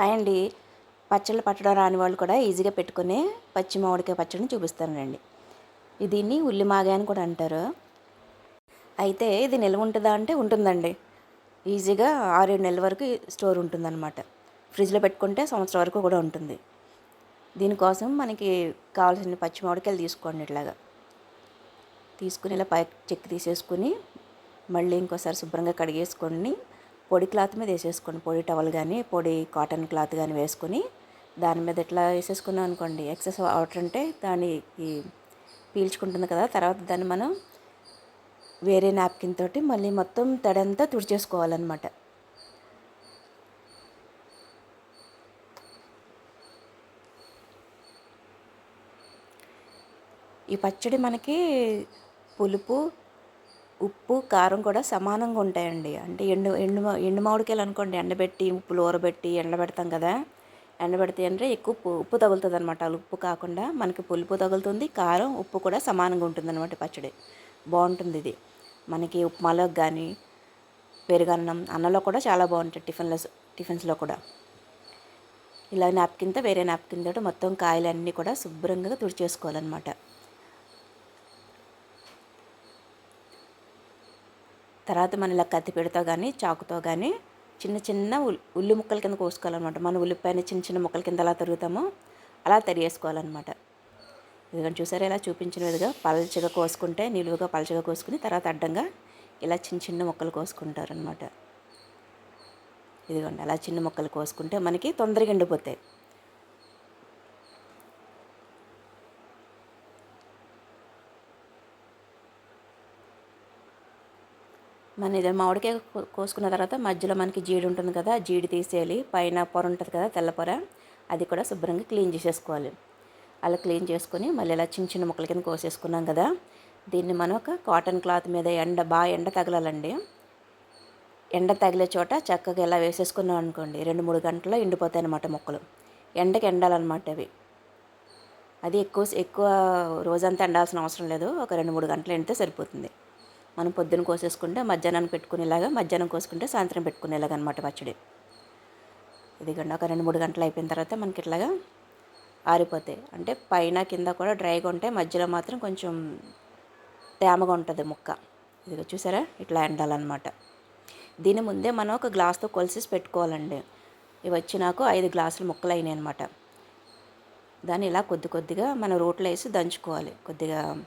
Hi అండి పచ్చళ్ళు పట్టడం రాని వాళ్ళు కూడా ఈజీగా పెట్టుకునే పచ్చి మామిడికాయ పచ్చడిని చూపిస్తానండి దీన్ని ఉల్లిమాగాయ అని కూడా అంటారు. అయితే ఇది నిల్వ ఉంటుందా అంటే ఉంటుందండి. ఈజీగా ఆరేడు నెలల వరకు స్టోర్ ఉంటుందన్నమాట. ఫ్రిడ్జ్లో పెట్టుకుంటే సంవత్సరం వరకు కూడా ఉంటుంది. దీనికోసం మనకి కావాల్సిన పచ్చి మామిడికాయలు తీసుకోండి ఇట్లాగా. తీసుకుని ఇలా పై చెక్కి తీసేసుకుని మళ్ళీ ఇంకోసారి శుభ్రంగా కడిగేసుకొని పొడి క్లాత్ మీద వేసేసుకోండి. పొడి టవల్ కానీ పొడి కాటన్ క్లాత్ కానీ వేసుకొని దాని మీద ఇట్లా వేసేసుకున్నాం అనుకోండి. ఎక్సెస్ వాటర్ అంటే దానికి పీల్చుకుంటుంది కదా తర్వాత దాన్ని మనం వేరే నాప్కిన్ తోటి మళ్ళీ మొత్తం తడంతా తుడిచేసుకోవాలన్నమాట. ఈ పచ్చడి మనకి పులుపు ఉప్పు కారం కూడా సమానంగా ఉంటాయండి. అంటే ఎండు ఎండు ఎండు మామిడికాయలు అనుకోండి ఎండబెట్టి ఉప్పులు ఊరబెట్టి ఎండబెడతాం కదా. ఎండబెడితే అంటే ఎక్కువ ఉప్పు ఉప్పు తగులుతుంది అనమాట ఉప్పు కాకుండా మనకి పులుపు తగులుతుంది కారం ఉప్పు కూడా సమానంగా ఉంటుంది అనమాట పచ్చడి. బాగుంటుంది ఇది. మనకి ఉప్మాలో కానీ పెరుగన్నం అన్నంలో కూడా చాలా బాగుంటుంది టిఫిన్లో టిఫిన్స్లో కూడా. ఇలా నాప్కిన్తో వేరే నాప్కిన్ తోటి మొత్తం కాయలన్నీ కూడా శుభ్రంగా తుడిచేసుకోవాలన్నమాట. తర్వాత మనం ఇలా కత్తిపీడతో కానీ చాకుతో కానీ చిన్న చిన్న ఉల్లి ముక్కల కింద కోసుకోవాలన్నమాట. మన ఉల్లిపాయని చిన్న చిన్న ముక్కల కింద ఎలా తరుగుతామో అలా తరిగేసుకోవాలన్నమాట. ఇదిగోండి చూసారా ఇలా చూపించిన విధంగా పలచగా కోసుకుంటే నిలువుగా పలచగా కోసుకుని తర్వాత అడ్డంగా ఇలా చిన్న చిన్న ముక్కలు కోసుకుంటారు అనమాట ఇదిగోండి అలా చిన్న ముక్కలు కోసుకుంటే మనకి తొందరగా ఎండిపోతాయి. మన ఇది మామిడికాయ కోసుకున్న తర్వాత మధ్యలో మనకి జీడి ఉంటుంది కదా జీడి తీసేయాలి. పైన పొర ఉంటుంది కదా తెల్ల పొర అది కూడా శుభ్రంగా క్లీన్ చేసేసుకోవాలి. అలా క్లీన్ చేసుకొని మళ్ళీ ఇలా చిన్న చిన్న ముక్కల కింద కోసేసుకున్నాం కదా దీన్ని మనం ఒక కాటన్ క్లాత్ మీద ఎండ బాగా ఎండ తగలాలండి. ఎండ తగిలే చోట చక్కగా ఇలా వేసేసుకున్నాం అనుకోండి రెండు మూడు గంటల్లో ఎండిపోతాయి అన్నమాట మొక్కలు. ఎండకి ఎండాలన్నమాట అవి. అది ఎక్కువ ఎక్కువ రోజంతా ఎండాల్సిన అవసరం లేదు ఒక రెండు మూడు గంటలు ఎండితే సరిపోతుంది. మనం పొద్దున కోసేసుకుంటే మధ్యాహ్నం పెట్టుకునేలాగా మధ్యాహ్నం కోసుకుంటే సాయంత్రం పెట్టుకునేలాగా అనమాట పచ్చడి. ఇదిగండి ఒక రెండు మూడు గంటలు అయిపోయిన తర్వాత మనకి ఇట్లాగా ఆరిపోతాయి. అంటే పైన కింద కూడా డ్రైగా ఉంటే మధ్యలో మాత్రం కొంచెం తేమగా ఉంటుంది ముక్క. ఇదిగో చూసారా? ఇట్లా ఎండాలన్నమాట. దీని ముందే మనం ఒక గ్లాస్తో కొలిసి పెట్టుకోవాలండి. ఇవి వచ్చి నాకు ఐదు గ్లాసులు ముక్కలు అయినాయి అనమాట దాన్ని ఇలా కొద్ది కొద్దిగా మన రోట్లో వేసి దంచుకోవాలి. కొద్దిగా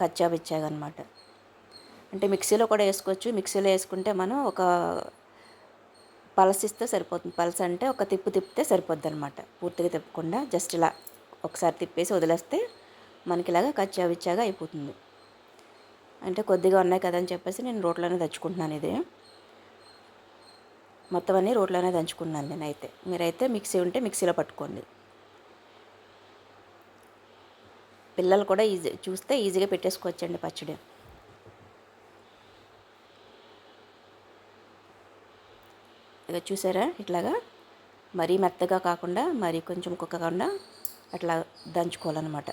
కచ్చాబిచ్చాగనమాట అనమాట అంటే మిక్సీలో కూడా వేసుకోవచ్చు. మిక్సీలో వేసుకుంటే మనం ఒక పలసిస్తే సరిపోతుంది. పలస అంటే ఒక తిప్పు తిప్పితే సరిపోద్ది అనమాట పూర్తిగా తిప్పకుండా జస్ట్ ఇలా ఒకసారి తిప్పేసి వదిలేస్తే మనకి ఇలాగా కచ్చావిచ్చాగా అయిపోతుంది. అంటే కొద్దిగా ఉన్నాయి కదా అని చెప్పేసి నేను రోట్లోనే దంచుకుంటున్నాను ఇది. మొత్తం అన్నీ రోట్లోనే దంచుకున్నాను నేనైతే. మీరైతే మిక్సీ ఉంటే మిక్సీలో పట్టుకోండి. పిల్లలు కూడా ఈజీ చూస్తే ఈజీగా పెట్టేసుకోవచ్చండి పచ్చడి. ఇక చూసారా? ఇట్లాగా మరీ మెత్తగా కాకుండా మరీ కొంచెం కుక్కకుండా అట్లా దంచుకోవాలన్నమాట.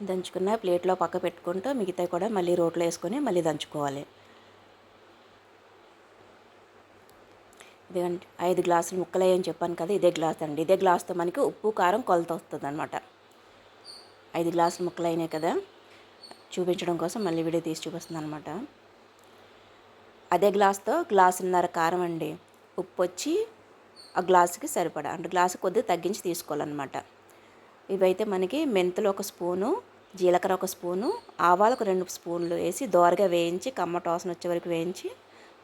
దంచుకున్న ప్లేట్లో పక్క పెట్టుకుంటూ మిగతా కూడా మళ్ళీ రోట్లో వేసుకొని మళ్ళీ దంచుకోవాలి. ఇదిగండి ఐదు గ్లాసులు ముక్కలు అని చెప్పాను కదా ఇదే గ్లాస్ అండి. ఇదే గ్లాస్తో మనకి ఉప్పు కారం కొలత వస్తుంది అనమాట ఐదు గ్లాసులు ముక్కలైనాయి కదా చూపించడం కోసం మళ్ళీ వీడియో తీసి చూపిస్తుంది అనమాట అదే గ్లాస్తో గ్లాసున్నర కారం అండి. ఉప్పు వచ్చి ఆ గ్లాసుకి సరిపడా అంటే గ్లాసు కొద్దిగా తగ్గించి తీసుకోవాలన్నమాట. ఇవైతే మనకి మెంతులు ఒక స్పూను జీలకర్ర ఒక స్పూను ఆవాలు ఒక రెండు స్పూన్లు వేసి దోరగా వేయించి కమ్మ టోసన వచ్చే వరకు వేయించి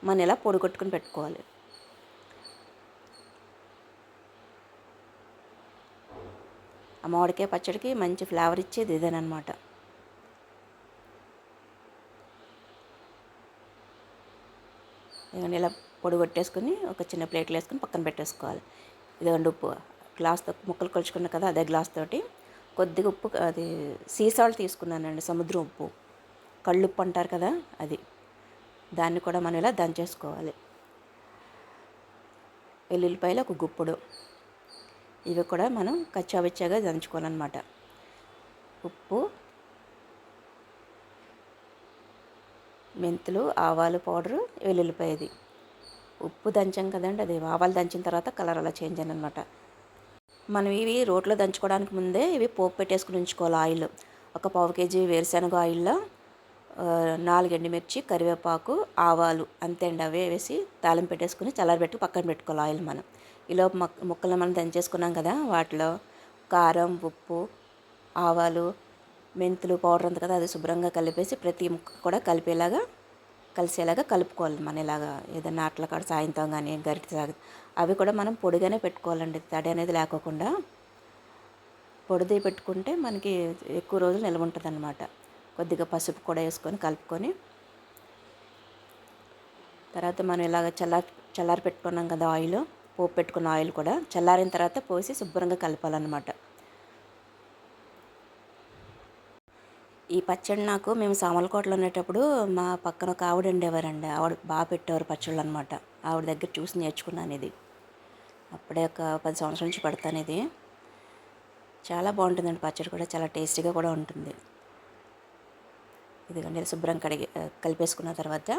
మనం ఇలా పొడి కొట్టుకుని పెట్టుకోవాలి. ఆ మామిడికాయ పచ్చడికి మంచి ఫ్లేవర్ ఇచ్చేది ఇదేనమాట ఇదిగోండి ఇలా పొడి కొట్టేసుకుని ఒక చిన్న ప్లేట్లో వేసుకుని పక్కన పెట్టేసుకోవాలి. ఇదిగోండి ఉప్పు గ్లాస్తో ముక్కలు కొలుచుకున్నా కదా అదే గ్లాస్ తోటి కొద్దిగా ఉప్పు అది సీ తీసుకున్నానండి సముద్రం ఉప్పు. కళ్ళుప్పు అంటారు కదా అది. దాన్ని కూడా మనం ఇలా దంచేసుకోవాలి. వెల్లుల్లిపాయలు ఒక గుప్పుడు. ఇవి కూడా మనం కచ్చాబిచ్చాగా దంచుకోవాలన్నమాట. ఉప్పు మెంతులు ఆవాలు పౌడరు వెల్లుల్లిపాయది. ఉప్పు దంచాం కదండి అది ఆవాలు దంచిన తర్వాత కలర్ అలా చేంజ్ అని అనమాట మనం ఇవి రోట్లో దంచుకోవడానికి ముందే ఇవి పోపు పెట్టేసుకుని ఉంచుకోవాలి ఆయిల్. ఒక పావు కేజీ వేరుశనగ ఆయిల్లో నాలుగు ఎండుమిర్చి కరివేపాకు ఆవాలు అంతే అండి అవే వేసి తాళం పెట్టేసుకుని చల్లారబెట్టి పక్కన పెట్టుకోవాలి ఆయిల్ మనం. ఈలోపు మొక్క ముక్కలు మనం దంచేసుకున్నాం కదా వాటిలో కారం ఉప్పు ఆవాలు మెంతులు పౌడర్ ఉంది కదా అది శుభ్రంగా కలిపేసి ప్రతి ముక్క కూడా కలిపేలాగా కలిసేలాగా కలుపుకోవాలి మనం. ఇలాగా ఏదైనా అట్ల కాడ సాయంత్రం కానీ గరిటె సాగు అవి కూడా మనం పొడిగానే పెట్టుకోవాలండి. తడి అనేది లేకోకుండా పొడిది పెట్టుకుంటే మనకి ఎక్కువ రోజులు నిల్వ ఉంటుంది అనమాట కొద్దిగా పసుపు కూడా వేసుకొని కలుపుకొని తర్వాత మనం ఇలాగ చల్లారి చల్లారి పెట్టుకున్నాం కదా ఆయిల్. పోపు పెట్టుకున్న ఆయిల్ కూడా చల్లారిన తర్వాత పోసి శుభ్రంగా కలపాలన్నమాట. ఈ పచ్చడి నాకు మేము సామలకోటలో ఉండేటప్పుడు మా పక్కన ఒక ఆవిడ ఉండేవారండి. ఆవిడ బాగా పెట్టేవారు పచ్చళ్ళు అనమాట ఆవిడ దగ్గర చూసి నేర్చుకున్నాను ఇది అప్పుడే ఒక పది సంవత్సరాల నుంచి పడతాను ఇది చాలా బాగుంటుందండి పచ్చడి కూడా. చాలా టేస్టీగా కూడా ఉంటుంది. ఇదిగండి శుభ్రం కడిగి కలిపేసుకున్న తర్వాత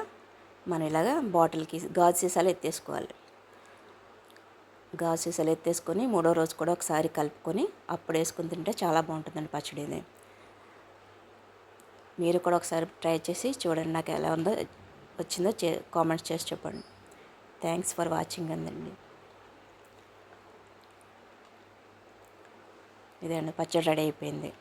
మనం ఇలాగా బాటిల్కి గాజు సీసాలు ఎత్తేసుకోవాలి. గాజు సీసాలు ఎత్తేసుకొని మూడో రోజు కూడా ఒకసారి కలుపుకొని అప్పుడు వేసుకుని తింటే చాలా బాగుంటుందండి పచ్చడి ఇది. మీరు కూడా ఒకసారి ట్రై చేసి చూడండి నాకు ఎలా ఉందో వచ్చిందో చే కామెంట్స్ చేసి చెప్పండి. థ్యాంక్స్ ఫర్ వాచింగ్ అందండి. ఇదే అండి పచ్చడి రెడీ అయిపోయింది.